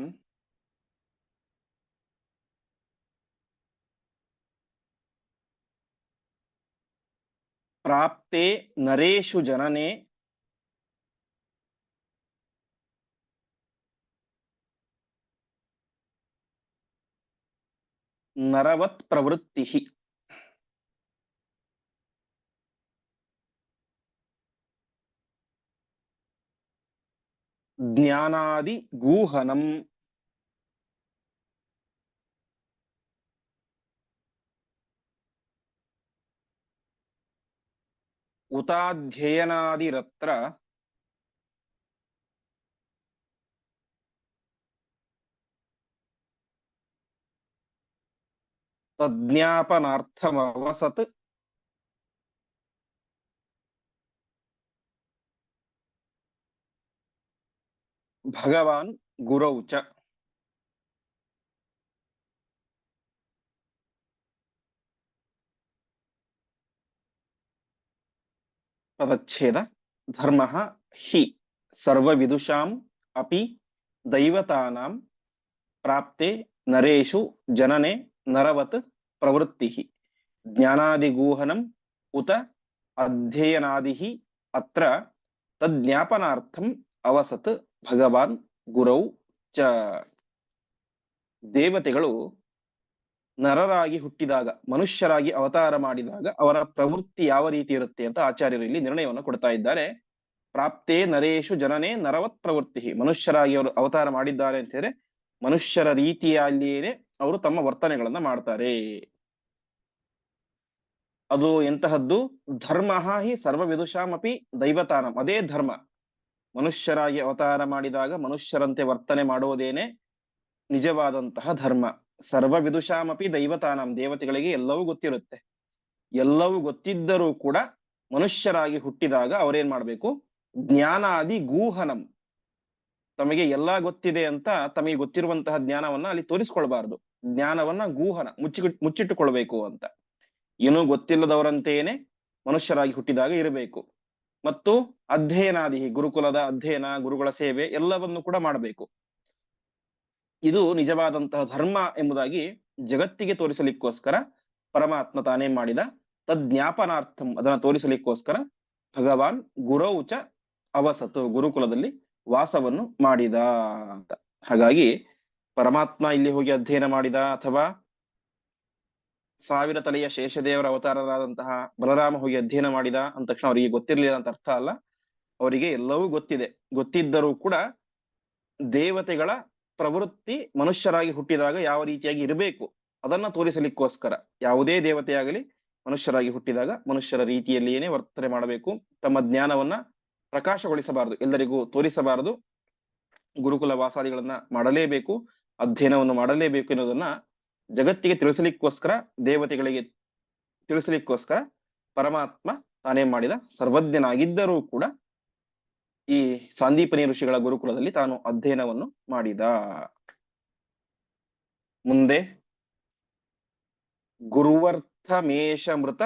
ಪ್ರಾಪ್ತೆ ನರೇಶು ಜನನೆ. ನರವತ್ ಪ್ರವೃತ್ತಿ ಜ್ಞಾನಾದಿ ಗೂಹನಂ ಉತಾಧ್ಯಯನಾದಿರತ್ರ ತಜ್ಞಾಪನಾರ್ಥಮವಸತ್ ಭಗವಾನ್ ಗುರೌ ಚ ಪದಚ್ಛೇದ ಧರ್ಮ ಹಿ ಸರ್ವವಿದುಷಾಂ ಅಪಿ ದೈವತಾನಾಂ ಪ್ರಾಪ್ತೆ ನರೇಷು ಜನನೆ ನರವತ್ ಪ್ರವೃತ್ತಿ ಜ್ಞಾನಾದಿಗೂಹನಂ ಉತ ಅಧ್ಯಯನಾದಿ ಅತ್ರ ತಜ್ಞಾಪನಾರ್ಥಂ ಅವಸತ್ ಭಗವಾನ್ ಗುರೌ ಚ. ದೇವತೆಗಳು ನರರಾಗಿ ಹುಟ್ಟಿದಾಗ, ಮನುಷ್ಯರಾಗಿ ಅವತಾರ ಮಾಡಿದಾಗ ಅವರ ಪ್ರವೃತ್ತಿ ಯಾವ ರೀತಿ ಇರುತ್ತೆ ಅಂತ ಆಚಾರ್ಯರು ಇಲ್ಲಿ ನಿರ್ಣಯವನ್ನು ಕೊಡ್ತಾ ಇದ್ದಾರೆ. ಪ್ರಾಪ್ತೇ ನರೇಶು ಜನನೇ ನರವತ್ ಪ್ರವೃತ್ತಿ ಮನುಷ್ಯರಾಗಿ ಅವರು ಅವತಾರ ಮಾಡಿದ್ದಾರೆ ಅಂತ ಹೇಳಿದ್ರೆ ಮನುಷ್ಯರ ರೀತಿಯಲ್ಲಿಯೇ ಅವರು ತಮ್ಮ ವರ್ತನೆಗಳನ್ನ ಮಾಡ್ತಾರೆ. ಅದು ಎಂತಹದ್ದು? ಧರ್ಮ ಹಿ ಸರ್ವವಿದುಷಾಮಪಿ ದೈವತಾನಂ. ಅದೇ ಧರ್ಮ. ಮನುಷ್ಯರಾಗಿ ಅವತಾರ ಮಾಡಿದಾಗ ಮನುಷ್ಯರಂತೆ ವರ್ತನೆ ಮಾಡುವುದೇನೆ ನಿಜವಾದಂತಹ ಧರ್ಮ. ಸರ್ವ ವಿದುಷಾಮಪಿ ದೈವತಾನಂ. ದೇವತೆಗಳಿಗೆ ಎಲ್ಲವೂ ಗೊತ್ತಿರುತ್ತೆ. ಎಲ್ಲವೂ ಗೊತ್ತಿದ್ದರೂ ಕೂಡ ಮನುಷ್ಯರಾಗಿ ಹುಟ್ಟಿದಾಗ ಅವರೇನ್ ಮಾಡ್ಬೇಕು? ಜ್ಞಾನಾದಿ ಗೂಹನಂ. ತಮಗೆ ಎಲ್ಲಾ ಗೊತ್ತಿದೆ ಅಂತ ತಮಗೆ ಗೊತ್ತಿರುವಂತಹ ಜ್ಞಾನವನ್ನ ಅಲ್ಲಿ ತೋರಿಸ್ಕೊಳ್ಬಾರ್ದು. ಜ್ಞಾನವನ್ನ ಗೂಹನ ಮುಚ್ಚಿ ಮುಚ್ಚಿಟ್ಟುಕೊಳ್ಬೇಕು ಅಂತ. ಏನೂ ಗೊತ್ತಿಲ್ಲದವರಂತೆಯೇ ಮನುಷ್ಯರಾಗಿ ಹುಟ್ಟಿದಾಗ ಇರಬೇಕು. ಮತ್ತು ಅಧ್ಯಯನಾದಿ, ಗುರುಕುಲದ ಅಧ್ಯಯನ, ಗುರುಗಳ ಸೇವೆ ಎಲ್ಲವನ್ನು ಕೂಡ ಮಾಡಬೇಕು. ಇದು ನಿಜವಾದಂತಹ ಧರ್ಮ ಎಂಬುದಾಗಿ ಜಗತ್ತಿಗೆ ತೋರಿಸಲಿಕ್ಕೋಸ್ಕರ ಪರಮಾತ್ಮ ತಾನೇ ಮಾಡಿದ ತಜ್ಞಾಪನಾರ್ಥಂ. ಅದನ್ನ ತೋರಿಸಲಿಕ್ಕೋಸ್ಕರ ಭಗವಾನ್ ಗುರೌಚ ಅವಸತು ಗುರುಕುಲದಲ್ಲಿ ವಾಸವನ್ನು ಮಾಡಿದ ಅಂತ. ಹಾಗಾಗಿ ಪರಮಾತ್ಮ ಇಲ್ಲಿ ಹೋಗಿ ಅಧ್ಯಯನ ಮಾಡಿದ ಅಥವಾ ಸಾವಿರ ತಲೆಯ ಶೇಷದೇವರ ಅವತಾರರಾದಂತಹ ಬಲರಾಮ ಹೋಗಿ ಅಧ್ಯಯನ ಮಾಡಿದ ಅಂದ ತಕ್ಷಣ ಅವರಿಗೆ ಗೊತ್ತಿರಲಿಲ್ಲ ಅಂತ ಅರ್ಥ ಅಲ್ಲ. ಅವರಿಗೆ ಎಲ್ಲವೂ ಗೊತ್ತಿದೆ. ಗೊತ್ತಿದ್ದರೂ ಕೂಡ ದೇವತೆಗಳ ಪ್ರವೃತ್ತಿ ಮನುಷ್ಯರಾಗಿ ಹುಟ್ಟಿದಾಗ ಯಾವ ರೀತಿಯಾಗಿ ಇರಬೇಕು ಅದನ್ನ ತೋರಿಸಲಿಕ್ಕೋಸ್ಕರ. ಯಾವುದೇ ದೇವತೆಯಾಗಲಿ ಮನುಷ್ಯರಾಗಿ ಹುಟ್ಟಿದಾಗ ಮನುಷ್ಯರ ರೀತಿಯಲ್ಲಿಯೇನೆ ವರ್ತನೆ ಮಾಡಬೇಕು. ತಮ್ಮ ಜ್ಞಾನವನ್ನ ಪ್ರಕಾಶಗೊಳಿಸಬಾರದು, ಎಲ್ಲರಿಗೂ ತೋರಿಸಬಾರದು. ಗುರುಕುಲ ವಾಸಾದಿಗಳನ್ನ ಮಾಡಲೇಬೇಕು, ಅಧ್ಯಯನವನ್ನು ಮಾಡಲೇಬೇಕು ಎನ್ನುವುದನ್ನ ಜಗತ್ತಿಗೆ ತಿಳಿಸಲಿಕ್ಕೋಸ್ಕರ, ದೇವತೆಗಳಿಗೆ ತಿಳಿಸಲಿಕ್ಕೋಸ್ಕರ ಪರಮಾತ್ಮ ತಾನೇ ಮಾಡಿದ ಸರ್ವಜ್ಞನಾಗಿದ್ದರೂ ಕೂಡ ಈ ಸಾಂದೀಪನಿ ಋಷಿಗಳ ಗುರುಕುಲದಲ್ಲಿ ತಾನು ಅಧ್ಯಯನವನ್ನು ಮಾಡಿದ. ಮುಂದೆ ಗುರುವರ್ಥ ಮೇಷ ಮೃತ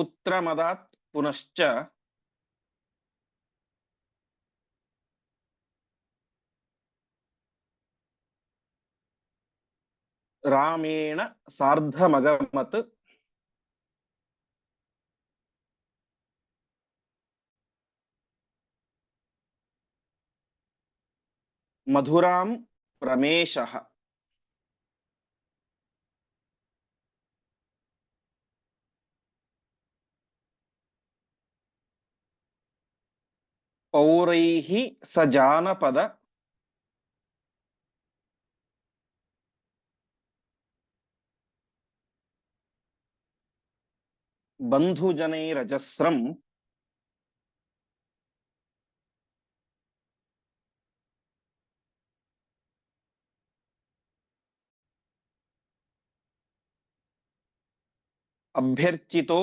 पुत्रमदात् पुनश्च रामेण सार्धमगमत्। मधुरां रमेशः। ರಮೇಶಃ ಪೌರೈಃ ಸ ಜಾನಪದ ಬಂಧುಜನೈರಜಸ್ರಂ ಅಭ್ಯರ್ಚಿತೋ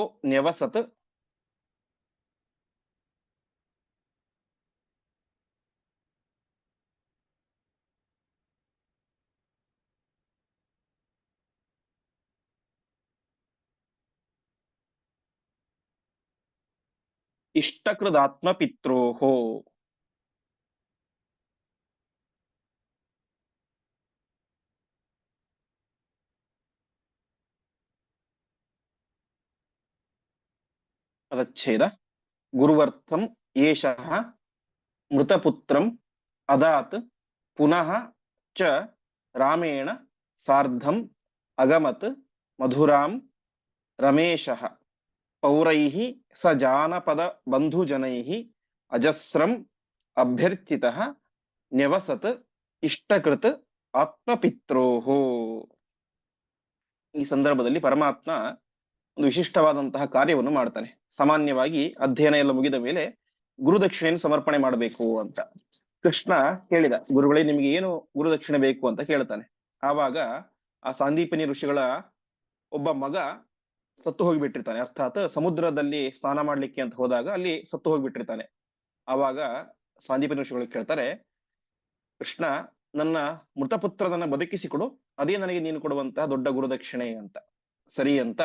ನ್ಯವಸತ್ ಇಷ್ಟಕೃದಾತ್ಮ ಪಿತ್ರೋಹೋ ಪದಚ್ಛೇದ ಗುರುವರ್ಥಂ ಏಷಃ ಮೃತಪುತ್ರಂ ಅದಾತ್ ಪುನಃ ಚ ರಾಮೇಣ ಸಾರ್ಧಂ ಅಗಮತ್ ಮಧುರಾಂ ಪೌರೈಃ ಸ ಜಾನಪದ ಬಂಧುಜನೈ ಅಜಸ್ರಂ ಅಭ್ಯರ್ಥಿತ ನ್ಯವಸತ್ ಇಷ್ಟಕೃತ್ ಆತ್ಮಪಿತ್ರೋಹೋ. ಈ ಸಂದರ್ಭದಲ್ಲಿ ಪರಮಾತ್ಮ ಒಂದು ವಿಶಿಷ್ಟವಾದಂತಹ ಕಾರ್ಯವನ್ನು ಮಾಡ್ತಾನೆ. ಸಾಮಾನ್ಯವಾಗಿ ಅಧ್ಯಯನ ಎಲ್ಲ ಮುಗಿದ ಮೇಲೆ ಗುರುದಕ್ಷಿಣೆಯನ್ನು ಸಮರ್ಪಣೆ ಮಾಡಬೇಕು ಅಂತ. ಕೃಷ್ಣ ಕೇಳಿದ, ಗುರುಗಳೇ, ನಿಮಗೆ ಏನು ಗುರುದಕ್ಷಿಣೆ ಬೇಕು? ಅಂತ ಕೇಳ್ತಾನೆ. ಆವಾಗ ಆ ಸಾಂದೀಪನಿ ಋಷಿಗಳ ಒಬ್ಬ ಮಗ ಸತ್ತು ಹೋಗಿಬಿಟ್ಟಿರ್ತಾನೆ. ಅರ್ಥಾತ್ ಸಮುದ್ರದಲ್ಲಿ ಸ್ನಾನ ಮಾಡ್ಲಿಕ್ಕೆ ಅಂತ ಹೋದಾಗ ಅಲ್ಲಿ ಸತ್ತು ಹೋಗಿಬಿಟ್ಟಿರ್ತಾನೆ. ಆವಾಗ ಸಾಂದೀಪಿನ ಋಷಿಗಳು ಕೇಳ್ತಾರೆ, ಕೃಷ್ಣ, ನನ್ನ ಮೃತಪುತ್ರನನ್ನ ಬದುಕಿಸಿಕೊಡು. ಅದೇ ನನಗೆ ನೀನು ಕೊಡುವಂತಹ ದೊಡ್ಡ ಗುರುದಕ್ಷಿಣೆ ಅಂತ. ಸರಿ ಅಂತ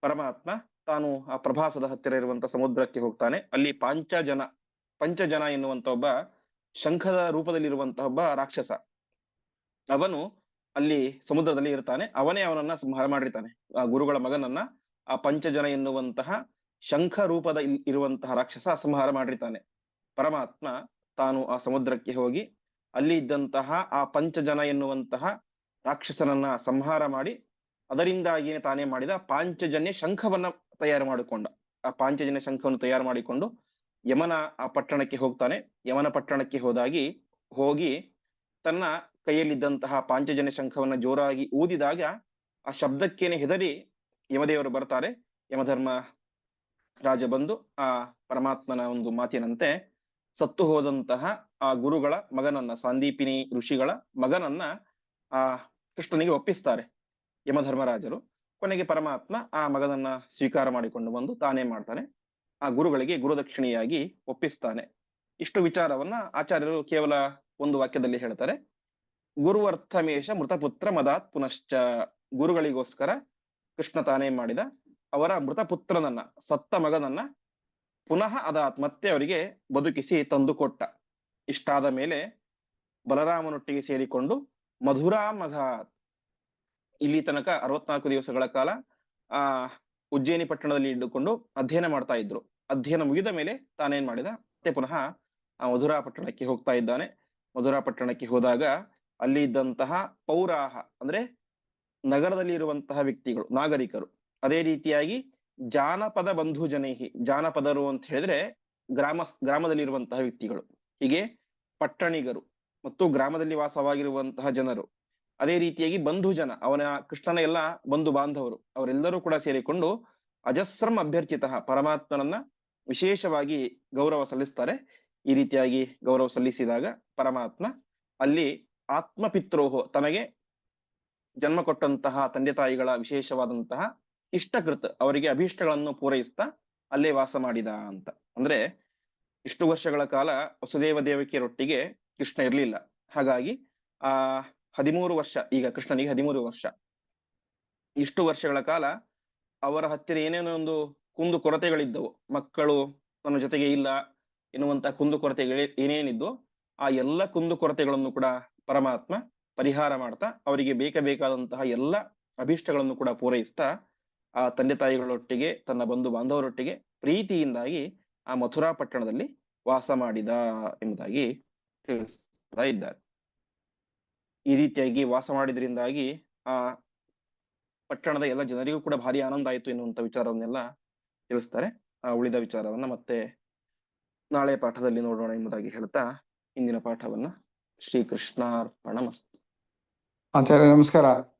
ಪರಮಾತ್ಮ ತಾನು ಆ ಪ್ರಭಾಸದ ಹತ್ತಿರ ಇರುವಂತ ಸಮುದ್ರಕ್ಕೆ ಹೋಗ್ತಾನೆ. ಅಲ್ಲಿ ಪಾಂಚಜನ, ಪಂಚಜನ ಎನ್ನುವಂತ ಒಬ್ಬ ಶಂಖದ ರೂಪದಲ್ಲಿರುವಂತಹ ಒಬ್ಬ ರಾಕ್ಷಸ. ಅವನು ಅಲ್ಲಿ ಸಮುದ್ರದಲ್ಲಿ ಇರ್ತಾನೆ. ಅವನೇ ಅವನನ್ನ ಸಂಹಾರ ಮಾಡಿರ್ತಾನೆ. ಆ ಗುರುಗಳ ಮಗನನ್ನ ಆ ಪಂಚಜನ ಎನ್ನುವಂತಹ ಶಂಖ ರೂಪದ ಇರುವಂತಹ ರಾಕ್ಷಸ ಸಂಹಾರ ಮಾಡಿರ್ತಾನೆ. ಪರಮಾತ್ಮ ತಾನು ಆ ಸಮುದ್ರಕ್ಕೆ ಹೋಗಿ ಅಲ್ಲಿ ಇದ್ದಂತಹ ಆ ಪಂಚಜನ ಎನ್ನುವಂತಹ ರಾಕ್ಷಸನನ್ನ ಸಂಹಾರ ಮಾಡಿ ಅದರಿಂದಾಗಿಯೇ ತಾನೇ ಮಾಡಿದ ಪಾಂಚಜನ್ಯ ಶಂಖವನ್ನ ತಯಾರು ಮಾಡಿಕೊಂಡ. ಆ ಪಾಂಚಜನ್ಯ ಶಂಖವನ್ನು ತಯಾರು ಮಾಡಿಕೊಂಡು ಯಮನ ಆ ಪಟ್ಟಣಕ್ಕೆ ಹೋಗ್ತಾನೆ. ಯಮನ ಪಟ್ಟಣಕ್ಕೆ ಹೋದಾಗಿ ಹೋಗಿ ತನ್ನ ಕೈಯಲ್ಲಿದ್ದಂತಹ ಪಾಂಚಜನ ಶಂಖವನ್ನ ಜೋರಾಗಿ ಊದಿದಾಗ ಆ ಶಬ್ದಕ್ಕೇನೆ ಹೆದರಿ ಯಮದೇವರು ಬರ್ತಾರೆ. ಯಮಧರ್ಮ ರಾಜ ಬಂದು ಆ ಪರಮಾತ್ಮನ ಒಂದು ಮಾತಿನಂತೆ ಸತ್ತು ಹೋದಂತಹ ಆ ಗುರುಗಳ ಮಗನನ್ನ ಸಾಂದೀಪಿನಿ ಋಷಿಗಳ ಮಗನನ್ನ ಆ ಕೃಷ್ಣನಿಗೆ ಒಪ್ಪಿಸ್ತಾರೆ. ಯಮಧರ್ಮರಾಜರು ಕೊನೆಗೆ ಪರಮಾತ್ಮ ಆ ಮಗನನ್ನ ಸ್ವೀಕಾರ ಮಾಡಿಕೊಂಡು ಬಂದು ತಾನೇ ಮಾಡ್ತಾನೆ. ಆ ಗುರುಗಳಿಗೆ ಗುರುದಕ್ಷಿಣೆಯಾಗಿ ಒಪ್ಪಿಸ್ತಾನೆ. ಇಷ್ಟು ವಿಚಾರವನ್ನ ಆಚಾರ್ಯರು ಕೇವಲ ಒಂದು ವಾಕ್ಯದಲ್ಲಿ ಹೇಳ್ತಾರೆ. ಗುರುವರ್ಥಮೇಶ ಮೃತಪುತ್ರ ಮದಾತ್ ಪುನಶ್ಚ ಗುರುಗಳಿಗೋಸ್ಕರ ಕೃಷ್ಣ ತಾನೇ ಮಾಡಿದ ಅವರ ಮೃತಪುತ್ರನನ್ನ, ಸತ್ತ ಮಗನನ್ನ ಪುನಃ ಅದಾತ್ ಮತ್ತೆ ಅವರಿಗೆ ಬದುಕಿಸಿ ತಂದು ಕೊಟ್ಟ ಇಷ್ಟಾದ ಮೇಲೆ ಬಲರಾಮನೊಟ್ಟಿಗೆ ಸೇರಿಕೊಂಡು ಮಧುರಾ ಮಘಾತ್. ಇಲ್ಲಿ ತನಕ ಅರವತ್ನಾಲ್ಕು ದಿವಸಗಳ ಕಾಲ, ಆ, ಉಜ್ಜಯಿನಿ ಪಟ್ಟಣದಲ್ಲಿ ಇಟ್ಟುಕೊಂಡು ಅಧ್ಯಯನ ಮಾಡ್ತಾ ಇದ್ರು. ಅಧ್ಯಯನ ಮುಗಿದ ಮೇಲೆ ತಾನೇನ್ ಮಾಡಿದ, ಮತ್ತೆ ಪುನಃ ಮಧುರಾ ಪಟ್ಟಣಕ್ಕೆ ಹೋಗ್ತಾ ಇದ್ದಾನೆ. ಮಧುರಾ ಪಟ್ಟಣಕ್ಕೆ ಹೋದಾಗ ಅಲ್ಲಿ ಇದ್ದಂತಹ ಪೌರಾಹ, ಅಂದ್ರೆ ನಗರದಲ್ಲಿ ಇರುವಂತಹ ವ್ಯಕ್ತಿಗಳು, ನಾಗರಿಕರು. ಅದೇ ರೀತಿಯಾಗಿ ಜಾನಪದ ಬಂಧು ಜನೈಹಿ ಜಾನಪದರು ಅಂತ ಹೇಳಿದ್ರೆ ಗ್ರಾಮ ಗ್ರಾಮದಲ್ಲಿ ಇರುವಂತಹ ವ್ಯಕ್ತಿಗಳು. ಹೀಗೆ ಪಟ್ಟಣಿಗರು ಮತ್ತು ಗ್ರಾಮದಲ್ಲಿ ವಾಸವಾಗಿರುವಂತಹ ಜನರು. ಅದೇ ರೀತಿಯಾಗಿ ಬಂಧು ಜನ ಅವನ ಕೃಷ್ಣನ ಎಲ್ಲ ಬಂಧು ಬಾಂಧವರು, ಅವರೆಲ್ಲರೂ ಕೂಡ ಸೇರಿಕೊಂಡು ಅಜಸ್ರಂ ಅಭ್ಯರ್ಥಿತ ಪರಮಾತ್ಮನನ್ನ ವಿಶೇಷವಾಗಿ ಗೌರವ ಸಲ್ಲಿಸ್ತಾರೆ. ಈ ರೀತಿಯಾಗಿ ಗೌರವ ಸಲ್ಲಿಸಿದಾಗ ಪರಮಾತ್ಮ ಅಲ್ಲಿ ಆತ್ಮಪಿತ್ರೋಹೋ ತನಗೆ ಜನ್ಮ ಕೊಟ್ಟಂತಹ ತಂದೆ ತಾಯಿಗಳ ವಿಶೇಷವಾದಂತಹ ಇಷ್ಟಕೃತ ಅವರಿಗೆ ಅಭೀಷ್ಟಗಳನ್ನು ಪೂರೈಸ್ತಾ ಅಲ್ಲೇ ವಾಸ ಮಾಡಿದ ಅಂತ. ಅಂದ್ರೆ ಇಷ್ಟು ವರ್ಷಗಳ ಕಾಲ ವಸುದೇವ ದೇವಕಿಯರೊಟ್ಟಿಗೆ ಕೃಷ್ಣ ಇರಲಿಲ್ಲ. ಹಾಗಾಗಿ ಆ ಹದಿಮೂರು ವರ್ಷ, ಈಗ ಕೃಷ್ಣನಿಗೆ ಹದಿಮೂರು ವರ್ಷ. ಇಷ್ಟು ವರ್ಷಗಳ ಕಾಲ ಅವರ ಹತ್ತಿರ ಏನೇನೋ ಒಂದು ಕುಂದು ಕೊರತೆಗಳಿದ್ದವು. ಮಕ್ಕಳು ನನ್ನ ಜೊತೆಗೆ ಇಲ್ಲ ಎನ್ನುವಂತಹ ಕುಂದು ಕೊರತೆಗಳು ಏನೇನಿದ್ದು ಆ ಎಲ್ಲ ಕುಂದು ಕೊರತೆಗಳನ್ನು ಕೂಡ ಪರಮಾತ್ಮ ಪರಿಹಾರ ಮಾಡ್ತಾ ಅವರಿಗೆ ಬೇಕಾದಂತಹ ಎಲ್ಲ ಅಭೀಷ್ಟಗಳನ್ನು ಕೂಡ ಪೂರೈಸ್ತಾ ಆ ತಂದೆ ತಾಯಿಗಳೊಟ್ಟಿಗೆ, ತನ್ನ ಬಂಧು ಬಾಂಧವರೊಟ್ಟಿಗೆ ಪ್ರೀತಿಯಿಂದಾಗಿ ಆ ಮಥುರಾ ಪಟ್ಟಣದಲ್ಲಿ ವಾಸ ಮಾಡಿದ ಎಂಬುದಾಗಿ ತಿಳಿಸ್ತಾ ಇದ್ದಾರೆ. ಈ ರೀತಿಯಾಗಿ ವಾಸ ಮಾಡಿದ್ರಿಂದಾಗಿ ಆ ಪಟ್ಟಣದ ಎಲ್ಲ ಜನರಿಗೂ ಕೂಡ ಭಾರಿ ಆನಂದ ಆಯಿತು ಎನ್ನುವಂತ ವಿಚಾರವನ್ನೆಲ್ಲ ತಿಳಿಸ್ತಾರೆ. ಆ ಉಳಿದ ವಿಚಾರವನ್ನ ಮತ್ತೆ ನಾಳೆ ಪಾಠದಲ್ಲಿ ನೋಡೋಣ ಎಂಬುದಾಗಿ ಹೇಳ್ತಾ ಇಂದಿನ ಪಾಠವನ್ನ ಶ್ರೀಕೃಷ್ಣಾರ್ಪಣ ಮಸ್ತು ಆಚಾರ್ಯ ನಮಸ್ಕಾರ.